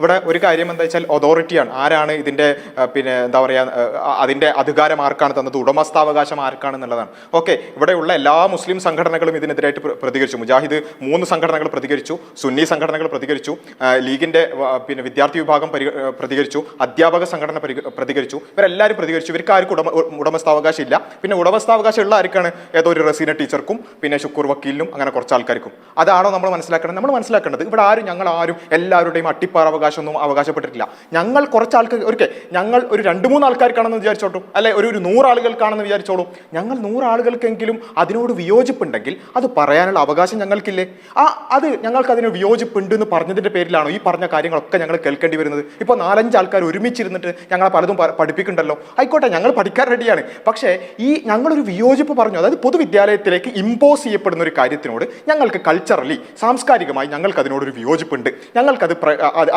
ഇവിടെ ഒരു കാര്യം എന്താ വെച്ചാൽ അതോറിറ്റിയാണ് ആരാണ് ഇതിന്റെ പിന്നെ എന്താ പറയാ അതിന്റെ അധികാരം ആർക്കാണ് തന്നത്? ഉടമസ്ഥാവകാശം ആർക്കാണ് എന്നുള്ളതാണ്. ഓക്കെ ഇവിടെയുള്ള എല്ലാ മുസ്ലിം സംഘടനകളും ഇതിനെതിരായിട്ട് പ്രതികരിച്ചു. മുജാഹിദ് മൂന്ന് സംഘടനകൾ പ്രതികരിച്ചു. സുന്നി സംഘടനകൾ പ്രതികരിച്ചു. ലീഗിന്റെ പിന്നെ വിദ്യാർത്ഥി വിഭാഗം പ്രതികരിച്ചു. അധ്യാപക സംഘടന പരി- പ്രതികരിച്ചു. ഇവരെല്ലാവരും പ്രതികരിച്ചു. ഇവർക്ക് ആർക്കും ഉടമ ഉടമസ്ഥാവകാശം ഇല്ല. പിന്നെ ഉടമസ്ഥാവകാശം ഉള്ള ആർക്കാണ്? ഏതോ ഒരു റസീന ടീച്ചർക്കും പിന്നെ ശുക്കൂർ വക്കീലിനും അങ്ങനെ കുറച്ച് ആൾക്കാർക്കും. അതാണോ നമ്മൾ മനസ്സിലാക്കേണ്ടത്? നമ്മൾ മനസ്സിലാക്കേണ്ടത് ഇവിടെ ആരും ഞങ്ങൾ ആരും എല്ലാവരുടെയും അട്ടിപ്പാറ അവകാശമൊന്നും അവകാശപ്പെട്ടിട്ടില്ല. ഞങ്ങൾ കുറച്ച് ആൾക്കാർ ഒരിക്കൽ ഞങ്ങൾ ഒരു രണ്ട് മൂന്ന് ആൾക്കാർക്കാണെന്ന് വിചാരിച്ചോട്ടു. അല്ലെ ഒരു ഒരു നൂറ് ആളുകൾക്കാണെന്ന് വിചാരിച്ചോളൂ. ഞങ്ങൾ നൂറ് ആളുകൾക്കെങ്കിലും അതിനോട് വിയോജിപ്പുണ്ടെങ്കിൽ അത് പറയാനുള്ള അവകാശം ഞങ്ങൾക്കില്ലേ? ആ അത് ഞങ്ങൾക്ക് അതിന് വിയോജിപ്പുണ്ട് എന്ന് പറഞ്ഞതിന്റെ പേരിലാണോ ഈ പറഞ്ഞ കാര്യങ്ങളൊക്കെ ഞങ്ങൾ കേൾക്കേണ്ടി വരുന്നത്? ഇപ്പോൾ നാലഞ്ച് ആൾക്കാർ ഒരുമിച്ചിരുന്നിട്ട് ഞങ്ങളെ പലതും പഠിപ്പിക്കുന്നുണ്ടല്ലോ. ആയിക്കോട്ടെ ഞങ്ങൾ പഠിക്കാൻ റെഡിയാണ്. പക്ഷേ ഈ ഞങ്ങളൊരു വിയോജിപ്പ് പറഞ്ഞു അതായത് പൊതുവിദ്യാലയത്തിലേക്ക് ഇമ്പോസ് ചെയ്യപ്പെടുന്ന ഒരു കാര്യത്തിനോട് ഞങ്ങൾക്ക് കൾച്ചറലി സാംസ്കാരികമായി ഞങ്ങൾക്ക് അതിനോടൊരു വിയോജിപ്പുണ്ട്. ഞങ്ങൾക്കത്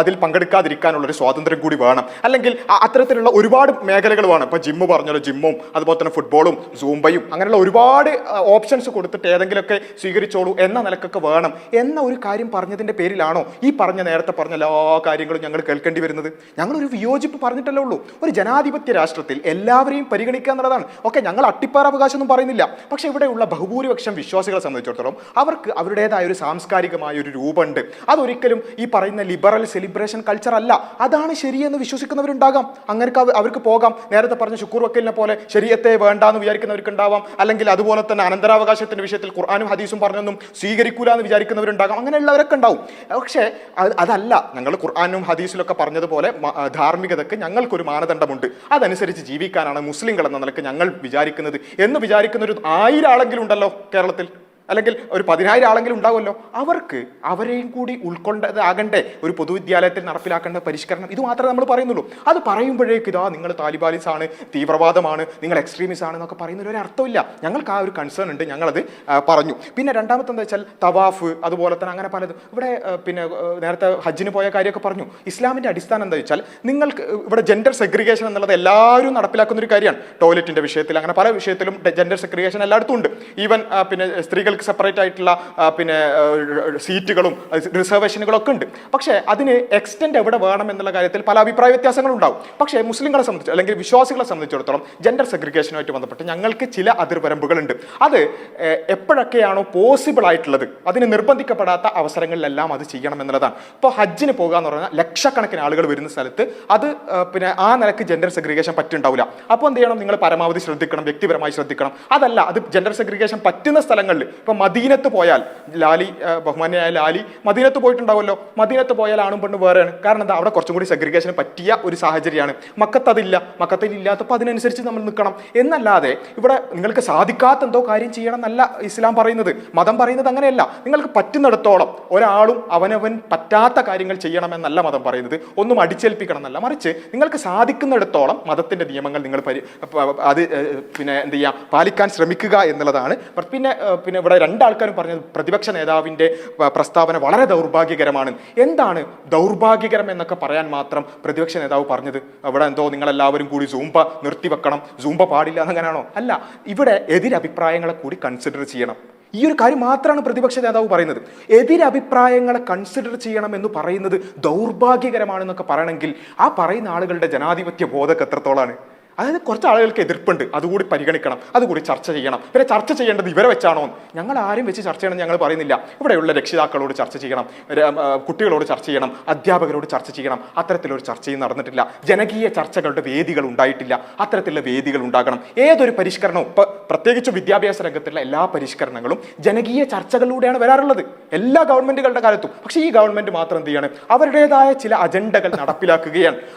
അതിൽ പങ്കെടുക്കാതിരിക്കാനുള്ള ഒരു സ്വാതന്ത്ര്യം കൂടി വേണം. അല്ലെങ്കിൽ അത്തരത്തിലുള്ള ഒരുപാട് മേഖലകൾ വേണം. ഇപ്പൊ ജിമ്മ് പറഞ്ഞല്ലോ ജിമ്മും അതുപോലെ തന്നെ ഫുട്ബോളും സൂംബയും അങ്ങനെയുള്ള ഒരുപാട് ഓപ്ഷൻസ് കൊടുത്തിട്ട് ഏതെങ്കിലുമൊക്കെ സ്വീകരിച്ചോളൂ എന്ന നിലക്കൊക്കെ വേണം. എന്ന ഒരു കാര്യം പറഞ്ഞതിന്റെ പേരിലാണോ ഈ പറഞ്ഞ നേരത്തെ പറഞ്ഞ എല്ലാ കാര്യങ്ങളും ഞങ്ങൾ കേൾക്കേണ്ടി വരുന്നത്? ഞങ്ങൾ ഒരു വിയോജിപ്പ് പറഞ്ഞിട്ടല്ലേ ഉള്ളൂ. ഒരു ജനാധിപത്യ രാഷ്ട്രത്തിൽ എല്ലാവരെയും പരിഗണിക്കുക എന്നുള്ളതാണ്. ഓക്കെ ഞങ്ങൾ അട്ടിപ്പാറ ഒന്നും പറയുന്നില്ല. പക്ഷേ ഇവിടെയുള്ള ബഹുഭൂരിപക്ഷം വിശ്വാസികളെ സംബന്ധിച്ചിടത്തോളം അവർക്ക് അവരുടേതായ ഒരു സാംസ്കാരികമായ ഒരു രൂപമുണ്ട്. അതൊരിക്കലും ഈ പറയുന്ന ലിബറൽ സെലിബ്രേഷൻ കൾച്ചർ അല്ല. അതാണ് ശരിയെന്ന് വിശ്വസിക്കുന്നവരുണ്ടാകാം. അങ്ങനെ അവർക്ക് പോകാം. നേരത്തെ പറഞ്ഞ ശുക്കൂർ വക്കീലിനെ പോലെ ശരീരത്തെ വേണ്ടാന്ന് വിചാരിക്കുന്നവർക്ക് ഉണ്ടാവാം അല്ലെങ്കിൽ അതുപോലെ തന്നെ അനന്തരാവകാശത്തിന്റെ വിഷയത്തിൽ ഖുർആാനും ഹദീസും പറഞ്ഞൊന്നും സ്വീകരിക്കൂല എന്ന് വിചാരിക്കുന്നവരുണ്ടാകാം. അങ്ങനെയുള്ളവരൊക്കെ ഉണ്ടാവും. പക്ഷേ അതല്ല. ഞങ്ങൾ ഖുർആാനും ഹദീസിലൊക്കെ പറഞ്ഞതുപോലെ ധാർമ്മികതയ്ക്ക് ഞങ്ങൾക്കൊരു മാനദണ്ഡമുണ്ട്. അതനുസരിച്ച് ജീവിക്കാനാണ് മുസ്ലിങ്ങൾ എന്ന നിലയ്ക്ക് ഞങ്ങൾ വിചാരിക്കുന്നത് എന്ന് വിചാരിക്കുന്ന ഒരു ആയിരം ആളെങ്കിലും ഉണ്ടല്ലോ കേരളത്തിൽ. അല്ലെങ്കിൽ ഒരു പതിനായിരം ആളെങ്കിലും ഉണ്ടാവുമല്ലോ. അവർക്ക് അവരെയും കൂടി ഉൾക്കൊണ്ടതാകണ്ടേ ഒരു പൊതുവിദ്യാലയത്തിൽ നടപ്പിലാക്കേണ്ട പരിഷ്കരണം. ഇത് മാത്രമേ നമ്മൾ പറയുന്നുള്ളൂ. അത് പറയുമ്പോഴേക്ക് ഇതാ നിങ്ങൾ താലിബാലിസ് ആണ് തീവ്രവാദമാണ് നിങ്ങൾ എക്സ്ട്രീമിസ് ആണ് എന്നൊക്കെ പറയുന്നതിൽ ഒരു അർത്ഥമില്ല. ഞങ്ങൾക്ക് ആ ഒരു കൺസേൺ ഉണ്ട്. ഞങ്ങളത് പറഞ്ഞു. പിന്നെ രണ്ടാമത്തെ എന്താ വെച്ചാൽ തവാഫ് അതുപോലെ തന്നെ അങ്ങനെ പലതും. ഇവിടെ പിന്നെ നേരത്തെ ഹജ്ജിന് പോയ കാര്യമൊക്കെ പറഞ്ഞു. ഇസ്ലാമിന്റെ അടിസ്ഥാനം എന്താ വെച്ചാൽ നിങ്ങൾക്ക് ഇവിടെ ജെൻഡർ സെഗ്രിഗേഷൻ എന്നുള്ളത് എല്ലാവരും നടപ്പിലാക്കുന്ന ഒരു കാര്യമാണ്. ടോയ്ലറ്റിന്റെ വിഷയത്തിൽ അങ്ങനെ പല വിഷയത്തിലും ജെൻഡർ സെഗ്രിഗേഷൻ എല്ലായിടത്തും ഉണ്ട്. ഈവൻ പിന്നെ പിന്നെ സ്ത്രീകൾക്ക് സെപ്പറേറ്റ് ആയിട്ടുള്ള പിന്നെ സീറ്റുകളും റിസർവേഷനുകളും ഒക്കെ ഉണ്ട്. പക്ഷേ അതിന് എക്സ്റ്റെൻഡ് എവിടെ വേണം എന്നുള്ള കാര്യത്തിൽ പല അഭിപ്രായ വ്യത്യാസങ്ങളും ഉണ്ടാവും പക്ഷേ മുസ്ലിങ്ങളെ സംബന്ധിച്ച് അല്ലെങ്കിൽ വിശ്വാസികളെ സംബന്ധിച്ചിടത്തോളം ജെൻഡർ സെഗ്രിഗേഷനുമായിട്ട് ബന്ധപ്പെട്ട് ഞങ്ങൾക്ക് ചില അതിർവരമ്പുകളുണ്ട്. അത് എപ്പോഴൊക്കെയാണോ പോസിബിൾ ആയിട്ടുള്ളത് അതിന് നിർബന്ധിക്കപ്പെടാത്ത അവസരങ്ങളിലെല്ലാം അത് ചെയ്യണം എന്നുള്ളതാണ്. ഇപ്പോൾ ഹജ്ജിന് പോകുക എന്ന് പറഞ്ഞാൽ ലക്ഷക്കണക്കിന് ആളുകൾ വരുന്ന സ്ഥലത്ത് അത് പിന്നെ ആ നിലയ്ക്ക് ജെൻഡർ സെഗ്രിഗേഷൻ പറ്റുണ്ടാവില്ല. അപ്പോൾ എന്ത് ചെയ്യണം നിങ്ങൾ പരമാവധി ശ്രദ്ധിക്കണം വ്യക്തിപരമായി ശ്രദ്ധിക്കണം. അതല്ല അത് ജെൻഡർ സെഗ്രിഗേഷൻ പറ്റുന്ന സ്ഥലങ്ങളിൽ ഇപ്പൊ മദീനത്ത് പോയാൽ ലാലി ബഹുമാന്യനായ ലാലി മദീനത്ത് പോയിട്ടുണ്ടാവുമല്ലോ. മദീനത്ത് പോയാൽ ആണും പെണ്ണും വേറെയാണ്. കാരണം എന്താ? അവിടെ കുറച്ചും കൂടി സെഗ്രിഗേഷന് പറ്റിയ ഒരു സാഹചര്യമാണ്. മക്കത്ത് അതില്ല. മക്കത്തിൽ ഇല്ലാത്തപ്പോൾ അതിനനുസരിച്ച് നമ്മൾ നിൽക്കണം. എന്നല്ലാതെ ഇവിടെ നിങ്ങൾക്ക് സാധിക്കാത്ത എന്തോ കാര്യം ചെയ്യണം എന്നല്ല ഇസ്ലാം പറയുന്നത്. മതം പറയുന്നത് അങ്ങനെയല്ല. നിങ്ങൾക്ക് പറ്റുന്നിടത്തോളം ഒരാളും അവനവൻ പറ്റാത്ത കാര്യങ്ങൾ ചെയ്യണമെന്നല്ല മതം പറയുന്നത്. ഒന്നും അടിച്ചേൽപ്പിക്കണം എന്നല്ല മറിച്ച് നിങ്ങൾക്ക് സാധിക്കുന്നിടത്തോളം മതത്തിന്റെ നിയമങ്ങൾ നിങ്ങൾ പരി അത് പിന്നെ എന്ത് ചെയ്യാം? പാലിക്കാൻ ശ്രമിക്കുക എന്നുള്ളതാണ്. പിന്നെ പിന്നെ ഇവിടെ രണ്ടാൾക്കാരും പറഞ്ഞത് പ്രതിപക്ഷ നേതാവിന്റെ പ്രസ്താവന വളരെ ദൗർഭാഗ്യകരമാണ്. എന്താണ് ദൗർഭാഗ്യകരം എന്നൊക്കെ പറയാൻ മാത്രം പ്രതിപക്ഷ നേതാവ് പറഞ്ഞത്? അവിടെ എന്തോ നിങ്ങളെല്ലാവരും കൂടി സൂംബ നിർത്തിവെക്കണം സൂംബ പാടില്ല എന്നങ്ങനെയാണോ അല്ല ഇവിടെ എതിരഭിപ്രായങ്ങളെ കൂടി കൺസിഡർ ചെയ്യണം. ഈ ഒരു കാര്യം മാത്രമാണ് പ്രതിപക്ഷ നേതാവ് പറയുന്നത്. എതിരഭിപ്രായങ്ങളെ കൺസിഡർ ചെയ്യണം എന്ന് പറയുന്നത് ദൗർഭാഗ്യകരമാണെന്നൊക്കെ പറയണമെങ്കിൽ ആ പറയുന്ന ആളുകളുടെ ജനാധിപത്യ ബോധക്കെ എത്രത്തോളാണ്? അതായത് കുറച്ച് ആളുകൾക്ക് എതിർപ്പുണ്ട്. അതുകൂടി പരിഗണിക്കണം. അതുകൂടി ചർച്ച ചെയ്യണം. പിന്നെ ചർച്ച ചെയ്യേണ്ടത് ഇവരെ വെച്ചാണോ? ഞങ്ങൾ ആരും വെച്ച് ചർച്ച ചെയ്യണം ഞങ്ങൾ പറയുന്നില്ല. ഇവിടെയുള്ള രക്ഷിതാക്കളോട് ചർച്ച ചെയ്യണം. കുട്ടികളോട് ചർച്ച ചെയ്യണം. അധ്യാപകരോട് ചർച്ച ചെയ്യണം. അത്തരത്തിലൊരു ചർച്ചയും നടന്നിട്ടില്ല. ജനകീയ ചർച്ചകളുടെ വേദികൾ ഉണ്ടായിട്ടില്ല. അത്തരത്തിലുള്ള വേദികൾ ഉണ്ടാകണം. ഏതൊരു പരിഷ്കരണവും പ്രത്യേകിച്ച് വിദ്യാഭ്യാസ രംഗത്തുള്ള എല്ലാ പരിഷ്കരണങ്ങളും ജനകീയ ചർച്ചകളിലൂടെയാണ് വരാറുള്ളത്. എല്ലാ ഗവൺമെന്റുകളുടെ കാലത്തും. പക്ഷേ ഈ ഗവൺമെന്റ് മാത്രം എന്ത് ചെയ്യാണ്? അവരുടേതായ ചില അജണ്ടകൾ നടപ്പിലാക്കുകയാണ്.